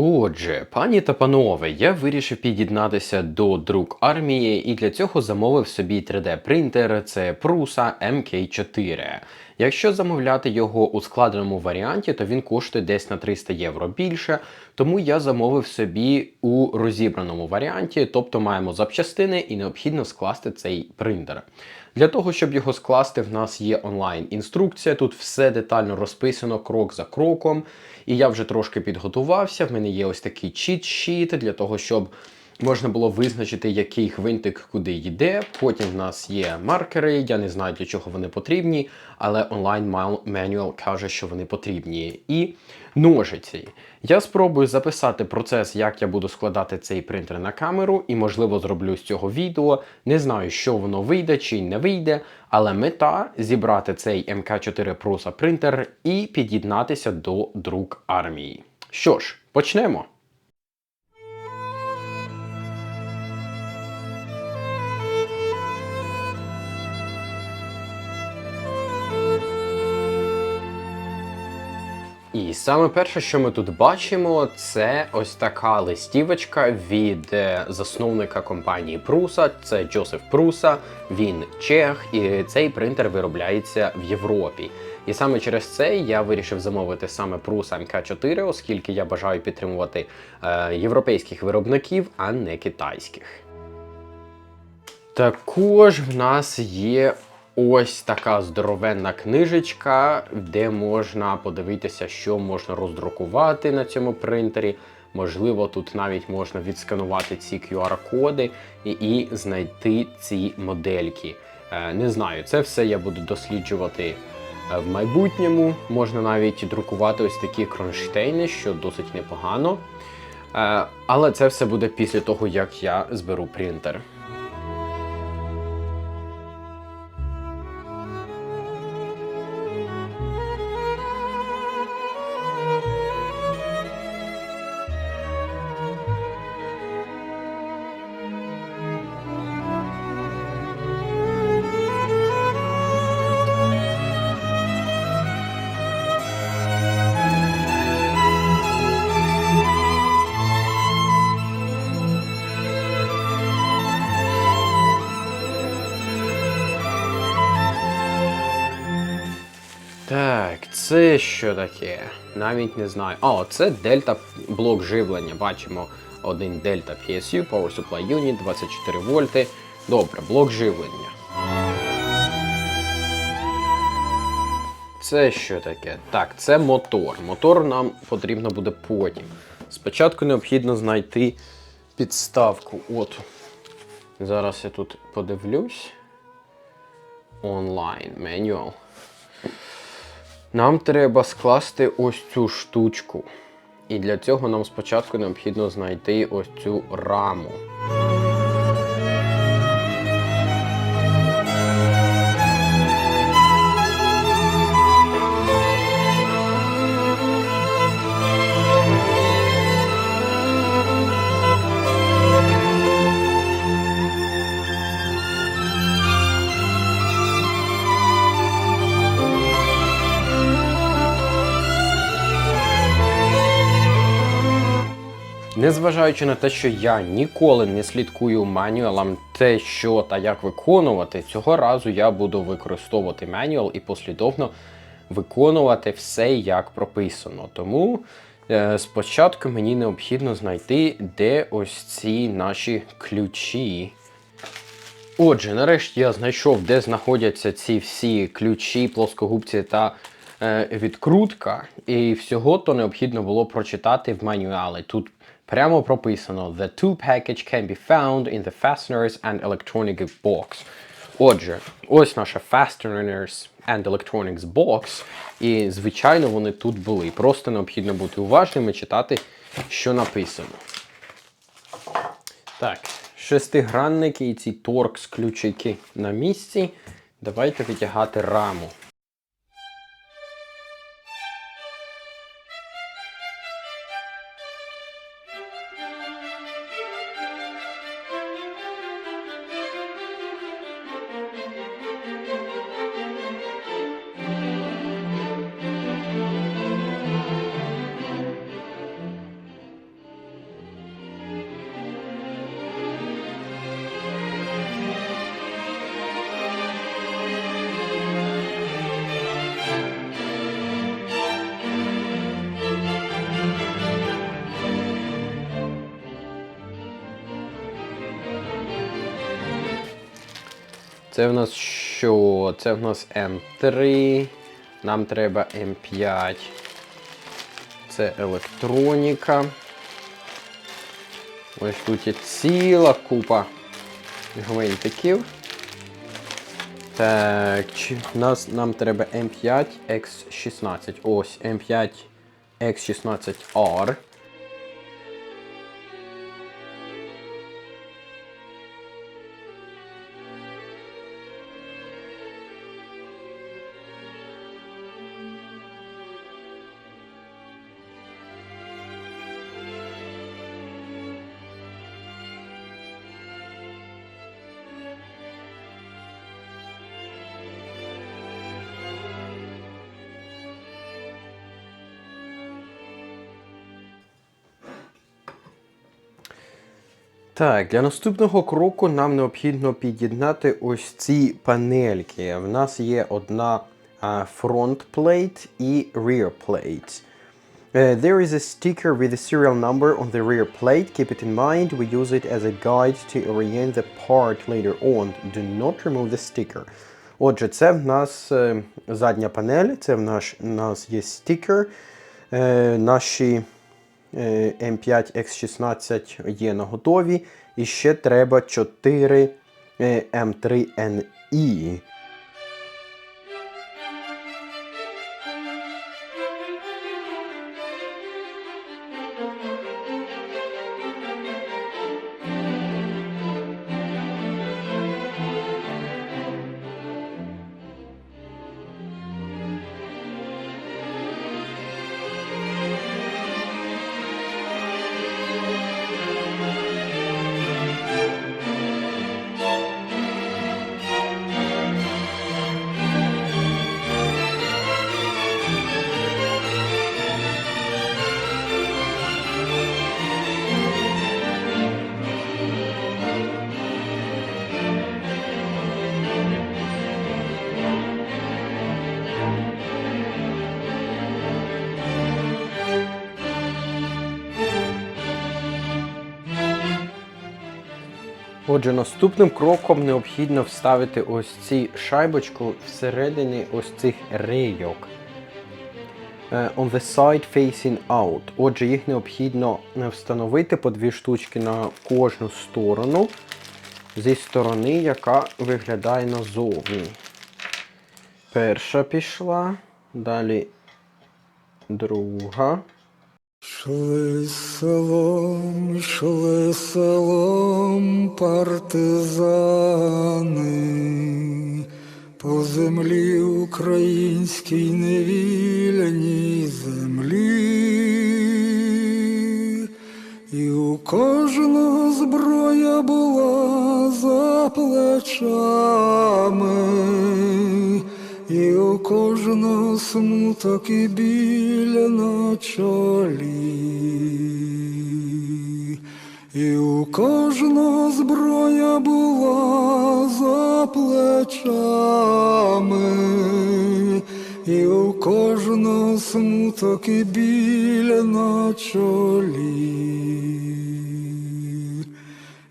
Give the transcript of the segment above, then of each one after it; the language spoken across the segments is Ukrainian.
Отже, пані та панове, я вирішив під'єднатися до друк армії і для цього замовив собі 3D-принтер. Це Prusa MK4. Якщо замовляти його у складеному варіанті, то він коштує десь на 300 євро більше. Тому я замовив собі у розібраному варіанті, тобто маємо запчастини і необхідно скласти цей принтер. Для того, щоб його скласти, в нас є онлайн-інструкція. Тут все детально розписано крок за кроком. І я вже трошки підготувався. В мене є ось такий чіт-щіт для того, щоб можна було визначити, який гвинтик куди йде. Потім в нас є маркери. Я не знаю, для чого вони потрібні, але онлайн менюал каже, що вони потрібні. І ножиці. Я спробую записати процес, як я буду складати цей принтер на камеру, і, можливо, зроблю з цього відео. Не знаю, що воно вийде чи не вийде, але мета зібрати цей МК4 Prusa принтер і під'єднатися до друк армії. Що ж, почнемо. Саме перше, що ми тут бачимо, це ось така листівочка від е, засновника компанії Пруса. Це Джозеф Пруса. Він чех, і цей принтер виробляється в Європі. І саме через це я вирішив замовити саме Prusa MK4, оскільки я бажаю підтримувати е, європейських виробників, а не китайських. Також в нас є ось така здоровенна книжечка, де можна подивитися, що можна роздрукувати на цьому принтері. Можливо, тут навіть можна відсканувати ці QR-коди і, і знайти ці модельки. Е, не знаю, це все я буду досліджувати е, в майбутньому. Можна навіть друкувати ось такі кронштейни, що досить непогано. Е, але це все буде після того, як я зберу принтер. Так, це що таке? Навіть не знаю. О, це дельта блок живлення. Бачимо один дельта PSU, Power Supply Unit, 24 вольти. Добре, блок живлення. Це що таке? Так, це мотор. Мотор нам потрібно буде потім. Спочатку необхідно знайти підставку. От. Зараз я тут подивлюсь. Онлайн менюал. Нам треба скласти ось цю штучку. І для цього нам спочатку необхідно знайти ось цю раму. Незважаючи на те, що я ніколи не слідкую манюалам те, що та як виконувати, цього разу я буду використовувати манюал і послідовно виконувати все як прописано. Тому е, спочатку мені необхідно знайти, де ось ці наші ключі. Отже, нарешті я знайшов, де знаходяться ці всі ключі, плоскогубці та е, відкрутка. І всього то необхідно було прочитати в манюалі. Тут Прямо прописано: The tool package can be found in the fasteners and electronic box. Отже, ось наша fasteners and electronics box. І, звичайно, вони тут були. Просто необхідно бути уважним і читати, що написано. Так, шестигранники і ці торкс ключики на місці. Давайте витягати раму. Це в нас що? Це в нас М3. Нам треба М5. Це електроніка. Ось тут є ціла купа гвинтиків. Так, нас нам треба М5 X16. Ось М5 Так, для наступного кроку нам необхідно під'єднати ось ці панельки. В нас є одна front plate і rear plate. Uh, there is a sticker with a serial number on the rear plate. Keep it in mind. We use it as a guide to orient the part later on. Do not remove the sticker. Отже, це в нас е, задня панель, це в наш, у нас є стікер. Е, наші Е, М5 X16 є на готові. І ще треба 4 е, М3NE. Отже, наступним кроком необхідно вставити ось ці шайбочку всередині ось цих рейок. Е, On the side facing out. Отже, їх необхідно е, встановити по дві штучки на кожну сторону зі сторони, яка виглядає назовні. Перша пішла, далі друга. Шли селом, йшли селом партизани, по землі українській невільній землі, і у кожного зброя була за плечами. І у кожного смуток і біль на чолі, і у кожного зброя була за плечами, і у кожного смуток і біль на чолі.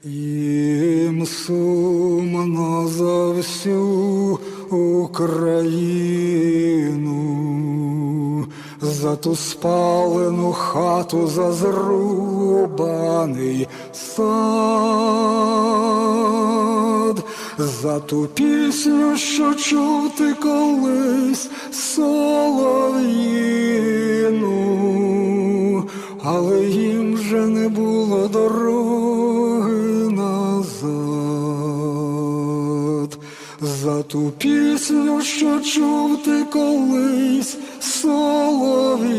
Їм сумно за всю Україну, за ту спалену хату, за зрубаний сад, за ту пісню, що чув ти колись солов'їну, але їм вже не було дороги ту пісню, що чув ти колись солов'їну,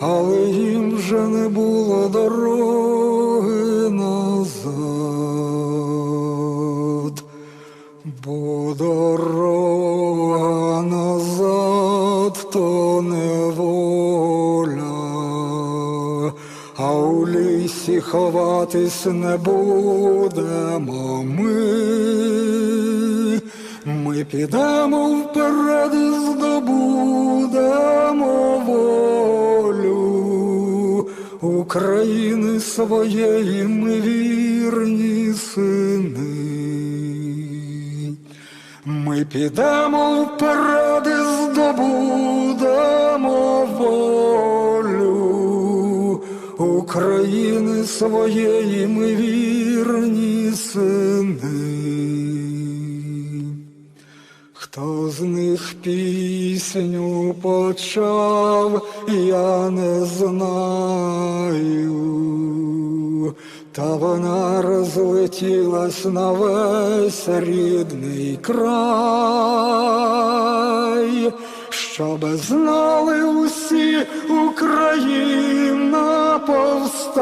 але їм вже не було дороги ховатись не будемо ми. Ми підемо вперед і здобудемо волю України своєї ми вірні сини. Ми підемо вперед і здобудемо України своєї ми вірні сини. Хто з них пісню почав, я не знаю, та вона розлетілась на весь рідний край, щоби знали усі, Україна повстала.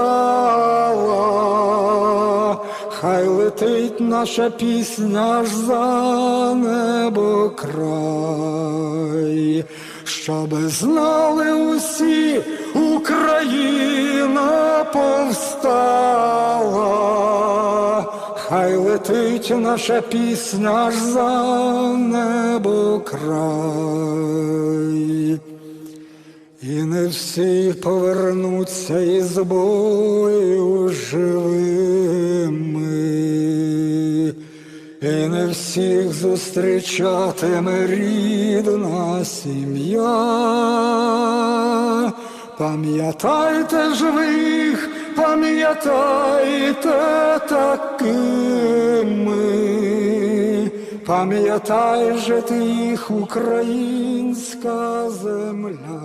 Хай летить наша пісня аж за небо край, щоби знали усі, Україна повстала, хай летить наша пісня аж за небо край. І не всі повернуться із бою живими, і не всіх зустрічатиме рідна сім'я. Пам'ятайте живих, пам'ятайте такими, пам'ятай же ти їх, українська земля.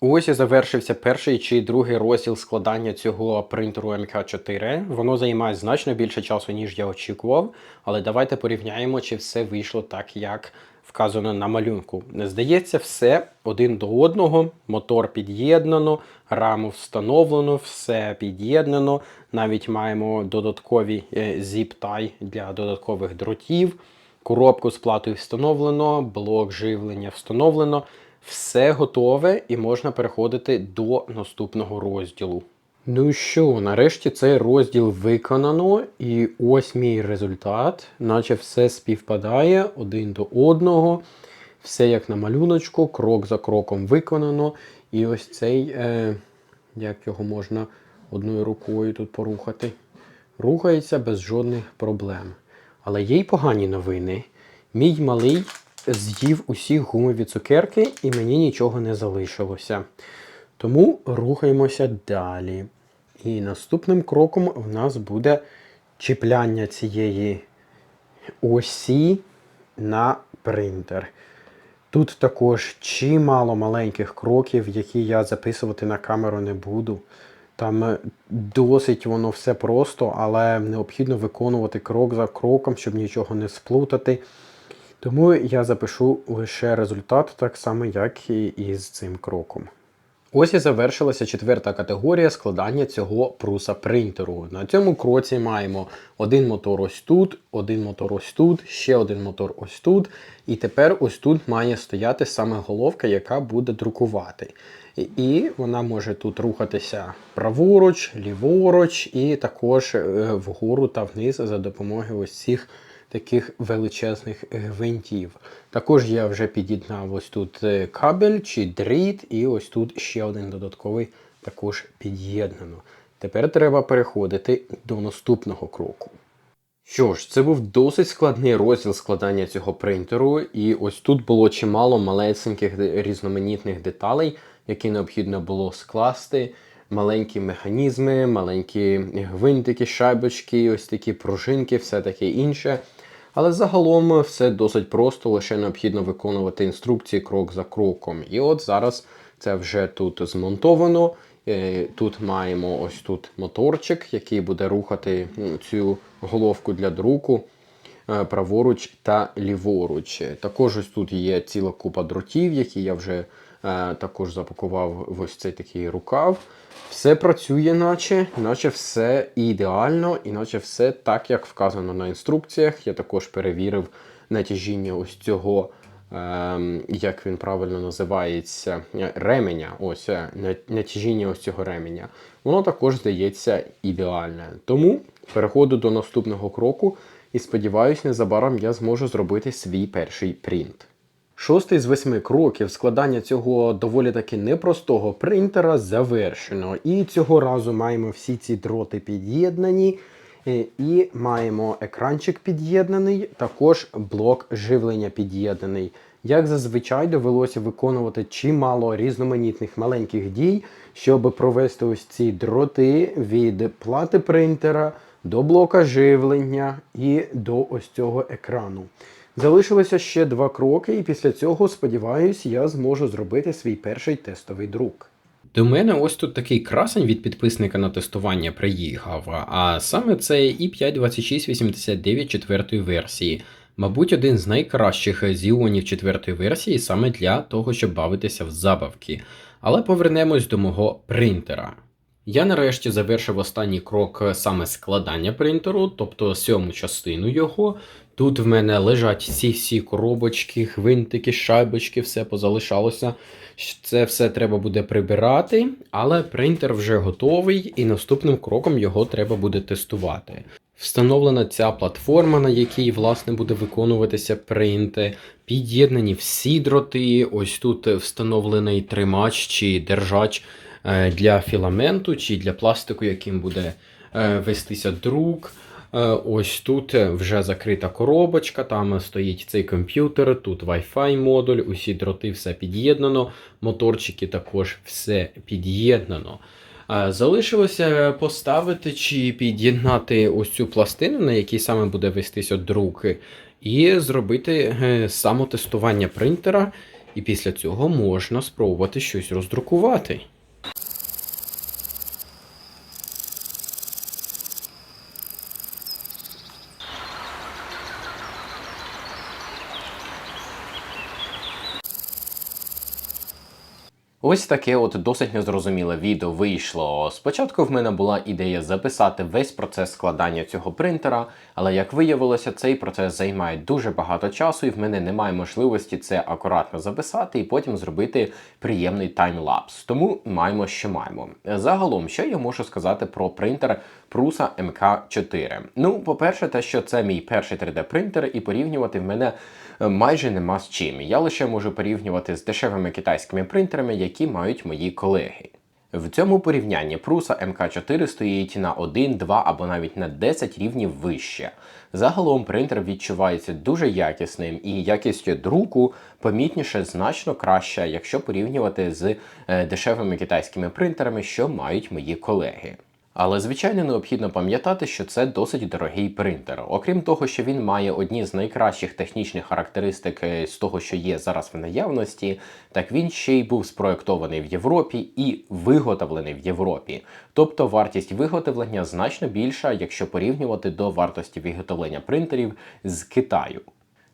Ось і завершився перший чи другий розділ складання цього принтеру МК4. Воно займає значно більше часу, ніж я очікував. Але давайте порівняємо, чи все вийшло так, як вказано на малюнку. Здається, все один до одного. Мотор під'єднано, раму встановлено, все під'єднано. Навіть маємо додаткові зіп-тай для додаткових дротів. Коробку з платою встановлено, блок живлення встановлено. Все готове і можна переходити до наступного розділу. Ну що, нарешті цей розділ виконано, і ось мій результат, наче все співпадає один до одного. Все як на малюночку, крок за кроком виконано. І ось цей, е, як його можна одною рукою тут порухати, рухається без жодних проблем. Але є й погані новини. Мій малий з'їв усі гумові цукерки, і мені нічого не залишилося. Тому рухаємося далі. І наступним кроком в нас буде чіпляння цієї осі на принтер. Тут також чимало маленьких кроків, які я записувати на камеру не буду. Там е, досить воно все просто, але необхідно виконувати крок за кроком, щоб нічого не сплутати. Тому я запишу лише результат, так само, як і із цим кроком. Ось і завершилася четверта категорія складання цього пруса принтеру. На цьому кроці маємо один мотор ось тут, один мотор ось тут, ще один мотор ось тут. І тепер ось тут має стояти саме головка, яка буде друкувати. І- вона може тут рухатися праворуч, ліворуч, і також е, вгору та вниз за допомогою ось цих таких величезних гвинтів. Також я вже під'єднав ось тут е, кабель чи дріт, і ось тут ще один додатковий також під'єднано. Тепер треба переходити до наступного кроку. Що ж, це був досить складний розділ складання цього принтеру, і ось тут було чимало малесеньких різноманітних деталей, які необхідно було скласти. Маленькі механізми, маленькі гвинтики, шайбочки, ось такі пружинки, все таке інше. Але загалом все досить просто, лише необхідно виконувати інструкції крок за кроком. І от зараз це вже тут змонтовано. Е, Тут маємо ось тут моторчик, який буде рухати цю головку для друку е, праворуч та ліворуч. Також ось тут є ціла купа дротів, які я вже е, також запакував в ось цей такий рукав. Все працює, наче, наче все ідеально, і наче все так, як вказано на інструкціях. Я також перевірив натяжіння ось цього, ем, як він правильно називається, е, ременя. Ось е, натяжіння ось цього ременя. Воно також здається ідеальне. Тому переходжу до наступного кроку і сподіваюся, незабаром я зможу зробити свій перший принт. Шостий з восьми кроків складання цього доволі таки непростого принтера завершено. І цього разу маємо всі ці дроти під'єднані. е, І маємо екранчик під'єднаний, також блок живлення під'єднаний. Як зазвичай довелося виконувати чимало різноманітних маленьких дій, щоб провести ось ці дроти від плати принтера до блока живлення і до ось цього екрану. Залишилося ще два кроки, і після цього, сподіваюсь, я зможу зробити свій перший тестовий друк. До мене ось тут такий красень від підписника на тестування приїхав, а саме це i5 2689 четвертої версії. Мабуть, один з найкращих зіонів четвертої версії саме для того, щоб бавитися в забавки. Але повернемось до мого принтера. Я нарешті завершив останній крок саме складання принтеру, тобто сьому частину його. Тут в мене лежать всі всі коробочки, гвинтики, шайбочки, все позалишалося. Це все треба буде прибирати, але принтер вже готовий, і наступним кроком його треба буде тестувати. Встановлена ця платформа, на якій власне буде виконуватися принти. Під'єднані всі дроти. Ось тут встановлений тримач чи держач е, для філаменту чи для пластику, яким буде е, вестися друк. Е, Ось тут вже закрита коробочка, там стоїть цей комп'ютер, тут Wi-Fi модуль, усі дроти, все під'єднано, моторчики також все під'єднано. Е, Залишилося поставити чи під'єднати ось цю пластину, на якій саме буде вестися друк, і зробити е, самотестування принтера. І після цього можна спробувати щось роздрукувати. Ось таке от досить незрозуміле відео вийшло. Спочатку в мене була ідея записати весь процес складання цього принтера, але як виявилося, цей процес займає дуже багато часу, і в мене немає можливості це акуратно записати і потім зробити приємний таймлапс. Тому маємо, що маємо. Загалом, що я можу сказати про принтер Prusa MK4? Ну, по-перше, те, що це мій перший 3D-принтер, і порівнювати в мене майже нема з чим. Я лише можу порівнювати з дешевими китайськими принтерами, які мають мої колеги. В цьому порівнянні Prusa MK4 стоїть на 1, 2 або навіть на 10 рівнів вище. Загалом принтер відчувається дуже якісним і якість друку помітніше значно краща, якщо порівнювати з е, дешевими китайськими принтерами, що мають мої колеги. Але звичайно необхідно пам'ятати, що це досить дорогий принтер. Окрім того, що він має одні з найкращих технічних характеристик е, з того, що є зараз в наявності, так він ще й був спроектований в Європі і виготовлений в Європі. Тобто вартість виготовлення значно більша, якщо порівнювати до вартості виготовлення принтерів з Китаю.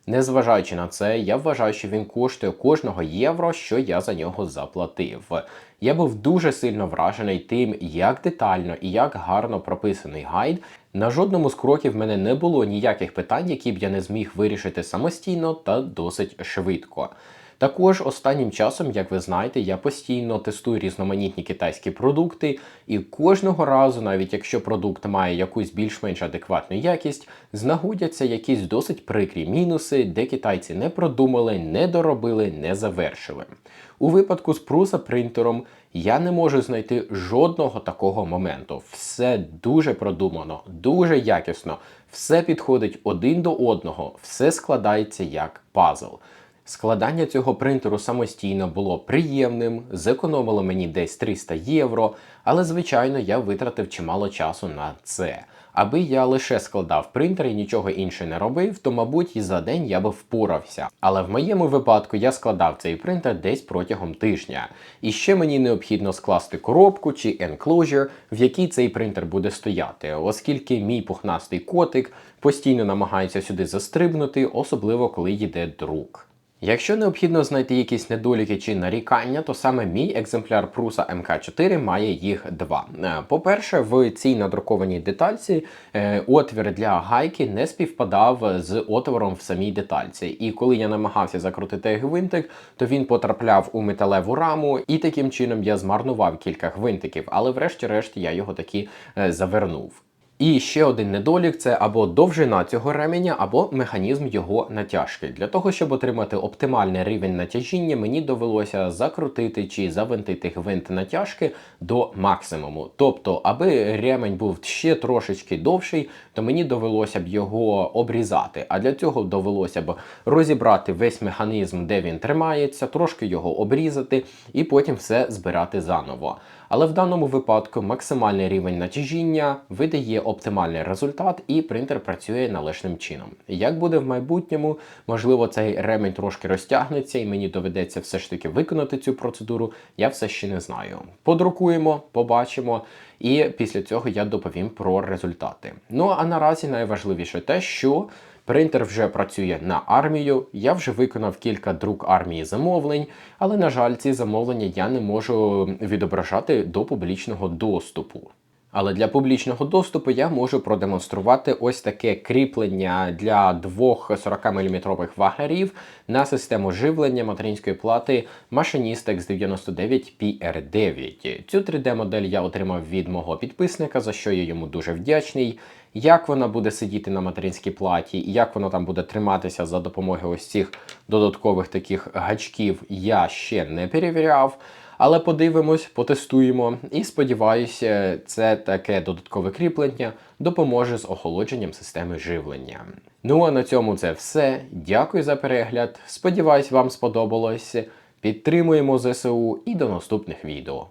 Незважаючи на це, я вважаю, що він коштує кожного євро, що я за нього заплатив. Я був дуже сильно вражений тим, як детально і як гарно прописаний гайд. На жодному з кроків в мене не було ніяких питань, які б я не зміг вирішити самостійно та досить швидко. Також останнім часом, як ви знаєте, я постійно тестую різноманітні китайські продукти, і кожного разу, навіть якщо продукт має якусь більш-менш адекватну якість, знаходяться якісь досить прикрі мінуси, де китайці не продумали, не доробили, не завершили. У випадку з Prusa принтером я не можу знайти жодного такого моменту. Все дуже продумано, дуже якісно, все підходить один до одного, все складається як пазл. Складання цього принтеру самостійно було приємним, зекономило мені десь 300 євро, але звичайно я витратив чимало часу на це. Аби я лише складав принтер і нічого інше не робив, то мабуть і за день я би впорався. Але в моєму випадку я складав цей принтер десь протягом тижня. І ще мені необхідно скласти коробку чи enclosure, в якій цей принтер буде стояти, оскільки мій пухнастий котик постійно намагається сюди застрибнути, особливо коли йде друк. Якщо необхідно знайти якісь недоліки чи нарікання, то саме мій екземпляр Prusa MK4 має їх два. Е, По-перше, в цій надрукованій детальці е, отвір для гайки не співпадав з отвором в самій детальці. І коли я намагався закрутити гвинтик, то він потрапляв у металеву раму, і таким чином я змарнував кілька гвинтиків, але врешті-решт я його таки е, завернув. І ще один недолік це або довжина цього ременя, або механізм його натяжки. Для того, щоб отримати оптимальний рівень натяжіння, мені довелося закрутити чи завинтити гвинт натяжки до максимуму. Тобто, аби ремень був ще трошечки довший, то мені довелося б його обрізати. А для цього довелося б розібрати весь механізм, де він тримається, трошки його обрізати і потім все збирати заново. Але в даному випадку максимальний рівень натяжіння видає оптимальний результат, і принтер працює належним чином. Як буде в майбутньому, можливо, цей ремень трошки розтягнеться, і мені доведеться все ж таки виконати цю процедуру. Я все ще не знаю. Подрукуємо, побачимо, і після цього я доповім про результати. Ну а наразі найважливіше те, що Принтер вже працює на армію. Я вже виконав кілька друк армії замовлень, але на жаль, ці замовлення я не можу відображати до публічного доступу. Але для публічного доступу я можу продемонструвати ось таке кріплення для двох 40-мм вагарів на систему живлення материнської плати Machinist X99 PR9. Цю 3D-модель я отримав від мого підписника, за що я йому дуже вдячний. Як вона буде сидіти на материнській платі, як вона там буде триматися за допомогою ось цих додаткових таких гачків, я ще не перевіряв. Але подивимось, потестуємо і сподіваюся, це таке додаткове кріплення допоможе з охолодженням системи живлення. Ну а на цьому це все. Дякую за перегляд. Сподіваюсь, вам сподобалось. Підтримуємо ЗСУ і до наступних відео.